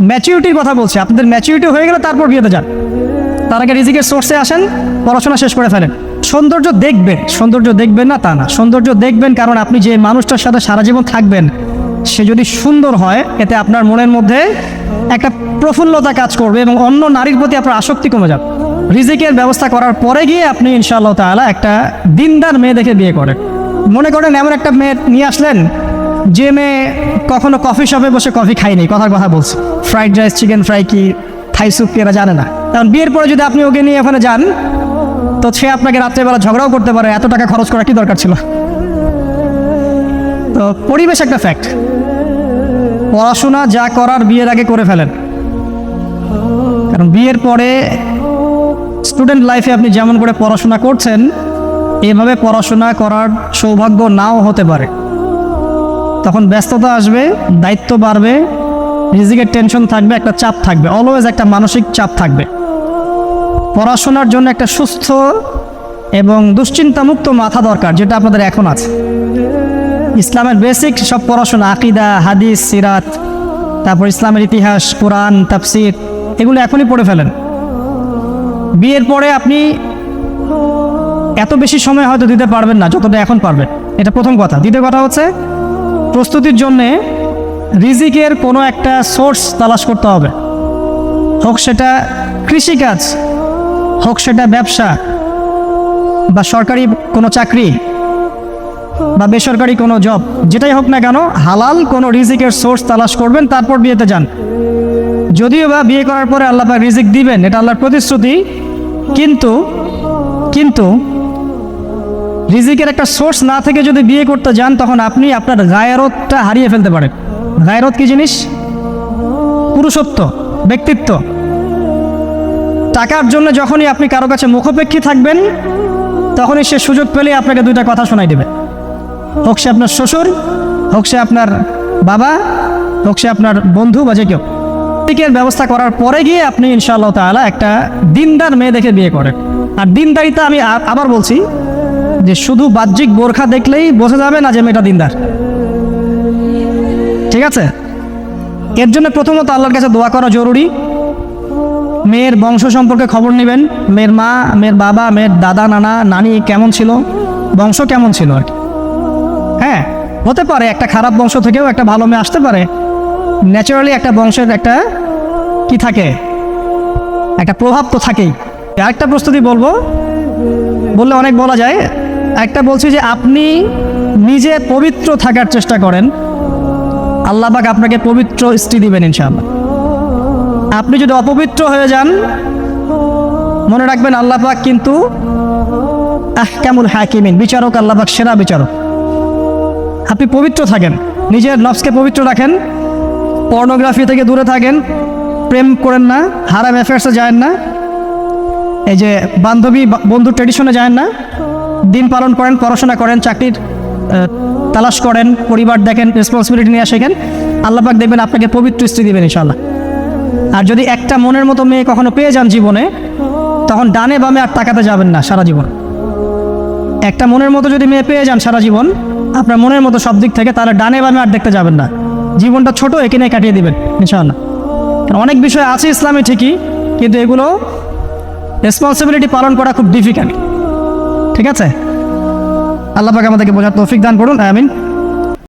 ম্যাচিউরিটির কথা বলছি। আপনাদের ম্যাচিউরিটি হয়ে গেলে তারপর বিয়েতে যান। তার আগে রিজিকের সোর্সে আসেন, পড়াশোনা শেষ করে ফেলেন। সৌন্দর্য দেখবেন সৌন্দর্য দেখবেন না তা না। সৌন্দর্য দেখবেন কারণ আপনি যে মানুষটার সাথে সারা জীবন থাকবেন, সে যদি সুন্দর হয়, এতে আপনার মনের মধ্যে একটা প্রফুল্লতা কাজ করবে এবং অন্য নারীর প্রতি আপনার আসক্তি কমে যাবে। রিজিকের ব্যবস্থা করার পরে গিয়ে আপনি ইনশাআল্লাহ তাআলা একটা দিনদার মেয়ে দেখে বিয়ে করেন। মনে করেন এমন একটা মেয়ে নিয়ে আসলেন যে মেয়ে কখনো কফি শপে বসে কফি খায়নি কথার কথা বলছে। ফ্রাইড রাইস চিকেন ফ্রাই কি থাই স্যুপ কি এরা জানে না। কারণ বিয়ের পরে যদি আপনি ওকে নিয়ে ওখানে যান, তো সে আপনাকে রাত্রেবেলা ঝগড়াও করতে পারে, এত টাকা খরচ করা কি দরকার ছিল? তো পরিবেশ একটা ফ্যাক্ট পড়াশোনা যা করার বিয়ের আগে করে ফেলেন। কারণ বিয়ের পরে স্টুডেন্ট লাইফে আপনি যেমন করে পড়াশোনা করছেন, এভাবে পড়াশোনা করার সৌভাগ্য নাও হতে পারে। তখন ব্যস্ততা আসবে, দায়িত্ব বাড়বে, রিজিকের টেনশন থাকবে, একটা চাপ থাকবে অলওয়েজ একটা মানসিক চাপ থাকবে। পড়াশোনার জন্য একটা সুস্থ এবং দুশ্চিন্তামুক্ত মাথা দরকার, যেটা আপনাদের এখন আছে। ইসলামের বেসিক সব পড়াশোনা, আকিদা, হাদিস, সিরাত, তারপর ইসলামের ইতিহাস, কোরআন, তাফসির, এগুলো এখনই পড়ে ফেলেন। বিয়ের পরে আপনি এত বেশি সময় হয়তো দিতে পারবেন না, যতটা এখন পারবেন। এটা প্রথম কথা। দ্বিতীয় কথা হচ্ছে প্রস্তুতির জন্যে রিজিকের কোনো একটা সোর্স তালাশ করতে হবে। হোক সেটা কৃষিকাজ, হোক সেটা ব্যবসা বা সরকারি কোনো চাকরি বা বেসরকারি কোনো জব, যেটাই হোক না কেন, হালাল কোনো রিজিকের সোর্স তালাশ করবেন, তারপর বিয়েতে যান। যদিও বা বিয়ে করার পরে আল্লাহ রিজিক দিবেন, এটা আল্লাহর প্রতিশ্রুতি, কিন্তু কিন্তু রিজিকের একটা সোর্স না থেকে যদি বিয়ে করতে যান, তখন আপনি আপনার গায়রতটা হারিয়ে ফেলতে পারেন। গায়রত কি জিনিস? পুরুষত্ব, ব্যক্তিত্ব। টাকার জন্য যখনই আপনি কারও কাছে মুখোপেক্ষী থাকবেন, তখনই সে সুযোগ পেলে আপনাকে দুইটা কথা শোনাই দেবে। হোক সে আপনার শ্বশুর, হোক সে আপনার বাবা, হোক সে আপনার বন্ধু বা যে কেউ। রিজিকের ব্যবস্থা করার পরে গিয়ে আপনি ইনশাআল্লাহ তাআলা একটা দিনদার মেয়ে দেখে বিয়ে করেন। আর দিনদারিতা আমি আবার বলছি যে শুধু বাহ্যিক বোরখা দেখলেই বোঝা যাবে না যে মেয়েটা দিনদার। ঠিক আছে? এর জন্য প্রথমত আল্লাহর কাছে দোয়া করা জরুরি। মেয়ের বংশ সম্পর্কে খবর নেবেন। মেয়ের মা, মেয়ের বাবা, মেয়ের দাদা, নানা, নানি কেমন ছিল? বংশ কেমন ছিল আর হ্যাঁ হতে পারে একটা খারাপ বংশ থেকেও একটা ভালো মেয়ে আসতে পারে। ন্যাচারালি একটা বংশের একটা কি থাকে? একটা প্রভাব তো থাকেই। আরেকটা প্রস্তুতি বলব। বললে অনেক বলা যায়। একটা বলছি যে আপনি নিজে পবিত্র থাকার চেষ্টা করেন। আল্লাহ পাক আপনাকে পবিত্র স্ত্রী দিবেন ইনশাআল্লাহ। আপনি যদি অপবিত্র হয়ে যান, মনে রাখবেন আল্লাহ পাক কিন্তু আহ কেমন হাকিমিন, বিচারক, আল্লাহ পাক সেরা বিচারক। আপনি পবিত্র থাকেন, নিজের নফসকে পবিত্র রাখেন, পর্নোগ্রাফি থেকে দূরে থাকেন, প্রেম করেন না, হারাম অ্যাফেয়ার্সে যায় না, এই যে বান্ধবী বন্ধু ট্রেডিশনে যায় না দিন পালন করেন, পড়াশোনা করেন, চাকরির তালাশ করেন, পরিবার দেখেন রেসপন্সিবিলিটি নিয়ে শেখেন আল্লাপাক দেখবেন আপনাকে পবিত্র স্ত্রী দেবেন ইনশাল্লাহ আর যদি একটা মনের মতো মেয়ে কখনো পেয়ে যান জীবনে, তখন ডানে বামে আর তাকাতে যাবেন না সারা জীবন। একটা মনের মতো যদি মেয়ে পেয়ে যান সারা জীবন, আপনার মনের মতো সব দিক থেকে তাহলে ডানে বামে আর দেখতে যাবেন না। জীবনটা ছোট, একে নিয়ে কাটিয়ে দিবেন, ইনশাআল্লাহ। কারণ অনেক বিষয় আছে ইসলামে ঠিকই, কিন্তু এগুলো রেসপন্সিবিলিটি পালন করা খুব ডিফিকাল্ট ঠিক আছে? আল্লাহ পাক আমাদেরকে বোঝার তৌফিক দান করুন আমিন।